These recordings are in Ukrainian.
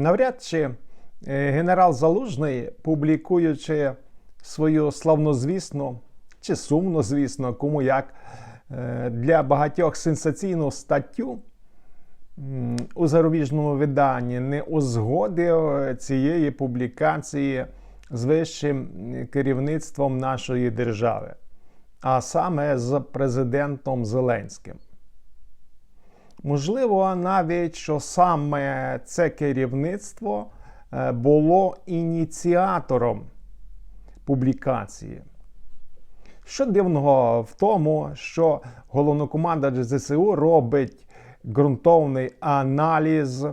Навряд чи е, генерал Залужний, публікуючи свою славнозвісну чи сумнозвісно, кому як, е, для багатьох сенсаційну статтю у зарубіжному виданні, не узгодив цієї публікації з вищим керівництвом нашої держави, а саме з президентом Зеленським. Можливо, навіть що саме це керівництво е, було ініціатором публікації. Що дивного в тому, що головнокомандувач ЗСУ робить ґрунтовний аналіз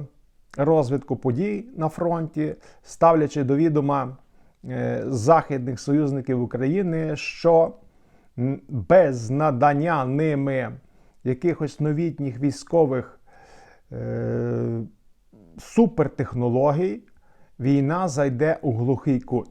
розвитку подій на фронті, ставлячи до відома е, західних союзників України, що без надання ними якихось новітніх військових е, супертехнологій війна зайде у глухий кут.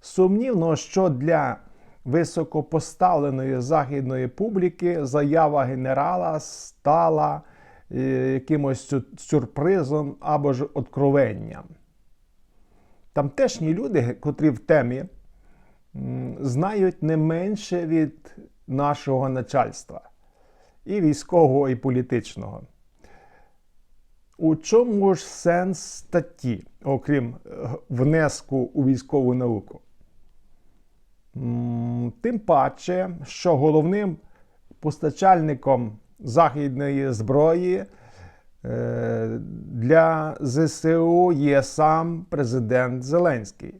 Сумнівно, що для високопоставленої західної публіки заява генерала стала е, якимось сюрпризом або ж откровенням. Тамтешні люди, котрі в темі, знають не менше від нашого начальства і військового, і політичного. У чому ж сенс статті, окрім е, внеску у військову науку? Тим паче, що головним постачальником західної зброї е, для ЗСУ є сам президент Зеленський.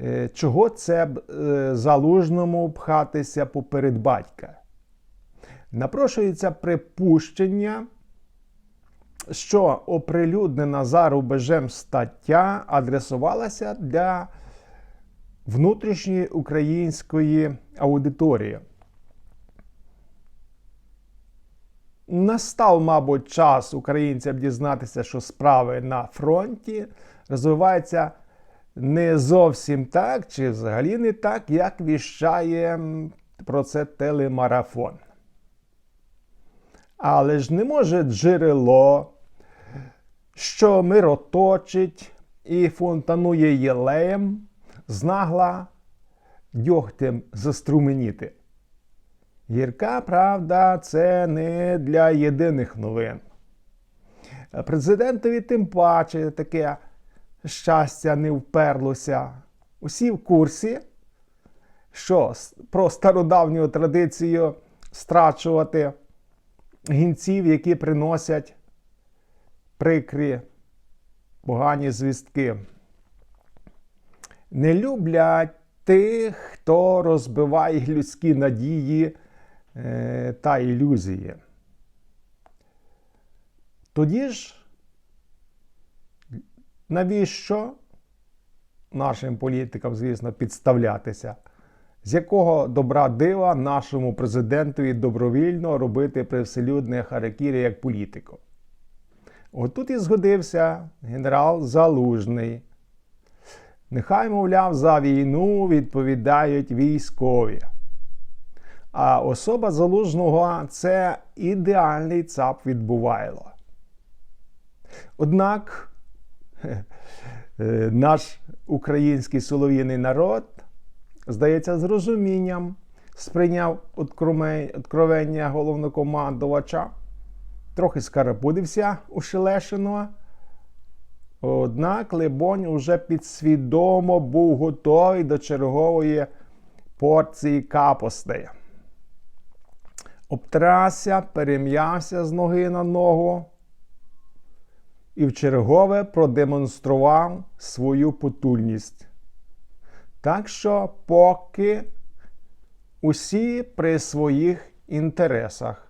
Е, Чого це б залужному пхатися поперед батька? Напрошується припущення, що оприлюднена за рубежем стаття адресувалася для внутрішньої української аудиторії. Настав, мабуть, час українцям дізнатися, що справи на фронті розвиваються не зовсім так, чи взагалі не так, як віщає про це телемарафон. Але ж не може джерело, що мироточить і фонтанує єлеєм, знагла дьогтем заструменіти. Гірка правда це не для єдиних новин. Президентові тим паче таке щастя не вперлося. Усі в курсі, що про стародавню традицію страчувати гінців, які приносять прикрі погані звістки. Не люблять тих, хто розбиває людські надії е, та ілюзії. Тоді ж, навіщо нашим політикам, звісно, підставлятися? З якого добра дива нашому президентові добровільно робити привселюдне харакірі як політику? Отут і згодився генерал Залужний. Нехай, мовляв, за війну відповідають військові. А особа залужного це ідеальний цап відбувайло. Однак е, наш український солов'їний народ, здається, з розумінням сприйняв откровення головнокомандувача, трохи скарабудився у Шелешиного. Однак Лебонь уже підсвідомо був готовий до чергової порції капости. Обтрався, перем'явся з ноги на ногу і вчергове продемонстрував свою потужність. Так що поки усі при своїх інтересах.